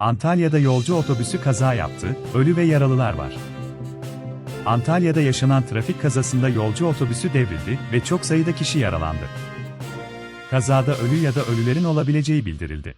Antalya'da yolcu otobüsü kaza yaptı, ölü ve yaralılar var. Antalya'da yaşanan trafik kazasında yolcu otobüsü devrildi ve çok sayıda kişi yaralandı. Kazada ölü ya da ölülerin olabileceği bildirildi.